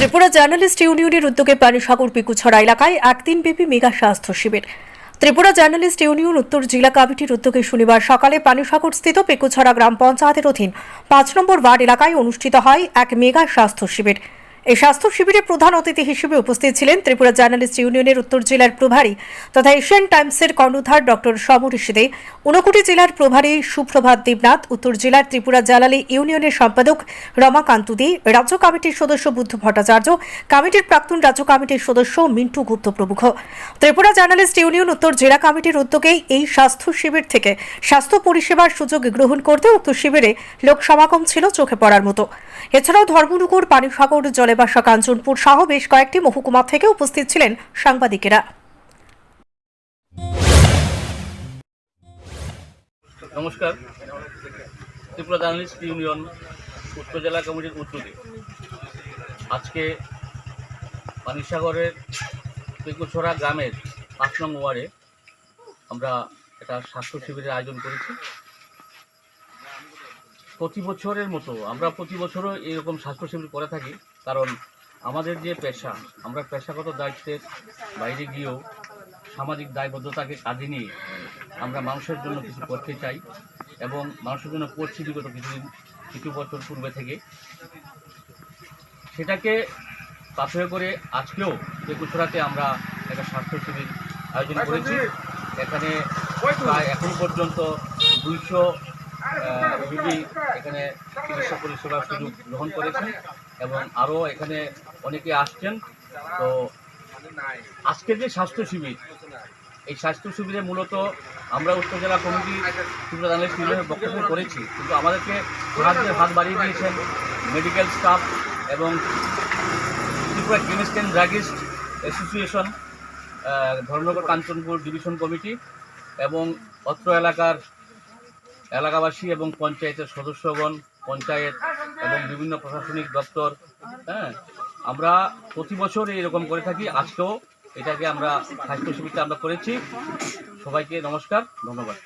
Tripura journalist ইউনিয়নের উদ্যোগে পানিসাগর পিকুছড়া এলাকায় একদিন ব্যাপী মেগা স্বাস্থ্য শিবির। ত্রিপুরা জার্নালিস্ট ইউনিয়ন উত্তর জেলা কমিটির উদ্যোগে শনিবার সকালে পানিসাগর স্থিত পেকুছড়া গ্রাম পঞ্চায়েতের অধীন পাঁচ নম্বর ওয়ার্ড এলাকায় অনুষ্ঠিত হয় এক মেগা স্বাস্থ্য শিবির। এই স্বাস্থ্য শিবিরে প্রধান অতিথি হিসেবে উপস্থিত ছিলেন ত্রিপুরা জার্নালিস্ট ইউনিয়নের উত্তর জেলার প্রভারী তথা এশিয়ান টাইমসের কর্ণধার ডক্টর সমরেশ দে জেলার প্রভারী সুপ্রভাত দেবনাথ, উত্তর জেলার ত্রিপুরা জালালি ইউনিয়নের সম্পাদক রমাকান্ত দে, রাজ্য কমিটির সদস্য বুদ্ধ ভট্টাচার্য, কমিটির প্রাক্তন রাজ্য কমিটির সদস্য মিন্টু গুপ্ত প্রমুখ। ত্রিপুরা জার্নালিস্ট ইউনিয়ন উত্তর জেলা কমিটির উদ্যোগে এই স্বাস্থ্য শিবির থেকে স্বাস্থ্য পরিষেবার সুযোগ গ্রহণ করতে উক্ত শিবিরে লোক সমাগম ছিল চোখে পড়ার মতো। এছাড়াও ধর্মনগর, পানিসাগর জলেবাসা কাঞ্চনপুর সহ বেশ কয়েকটি মহকুমা থেকে উপস্থিত ছিলেন সাংবাদিকেরা। নমস্কার। ত্রিপুরা জার্নালিস্ট ইউনিয়ন উত্তর জেলা কমিটির উদ্যোগে আজকে পানিসাগরের পেকুছড়া গ্রামের পাঁচ নং ওয়ার্ডে আমরা একটা স্বাস্থ্য শিবিরের আয়োজন করেছি। প্রতি বছরের মতো আমরা প্রতি বছরও এরকম স্বাস্থ্য শিবির করে থাকি, কারণ আমাদের যে পেশা, আমরা পেশাগত দায়িত্বের বাইরে গিয়েও সামাজিক দায়বদ্ধতাকে কাজে নিয়ে আমরা মানুষের জন্য কিছু করতে চাই এবং মানুষের জন্য করছি বিগত কিছুদিন, কিছু বছর পূর্বে থেকে। সেটাকে পাথরে করে আজকেও বেগুছড়াতে আমরা একটা স্বাস্থ্য শিবির আয়োজন করেছি। এখানে প্রায় এখন পর্যন্ত দুইশো রুগী এখানে চিকিৎসা পরিষেবার সুযোগ গ্রহণ করেছেন এবং আরও এখানে অনেকে আসছেন। তো আজকের যে স্বাস্থ্য শিবির, এই স্বাস্থ্য শিবিরে মূলত আমরা উত্তর জেলা কমিটি ইউনিয়নের পক্ষ থেকে করেছি, কিন্তু আমাদেরকে সাহায্যের হাত বাড়িয়ে দিয়েছেন মেডিকেল স্টাফ এবং Tripura chemist and druggist association Dharmanagar Kanchanpur division committee এবং অত্র এলাকার এলাকাবাসী এবং পঞ্চায়েতের সদস্যগণ, পঞ্চায়েত এবং বিভিন্ন প্রশাসনিক দপ্তর হ্যাঁ আমরা প্রতি বছর এরকম করে থাকি। আজকেও এটাকে আমরা স্বাস্থ্য শিবিরটা আমরা করেছি। সবাইকে নমস্কার, ধন্যবাদ।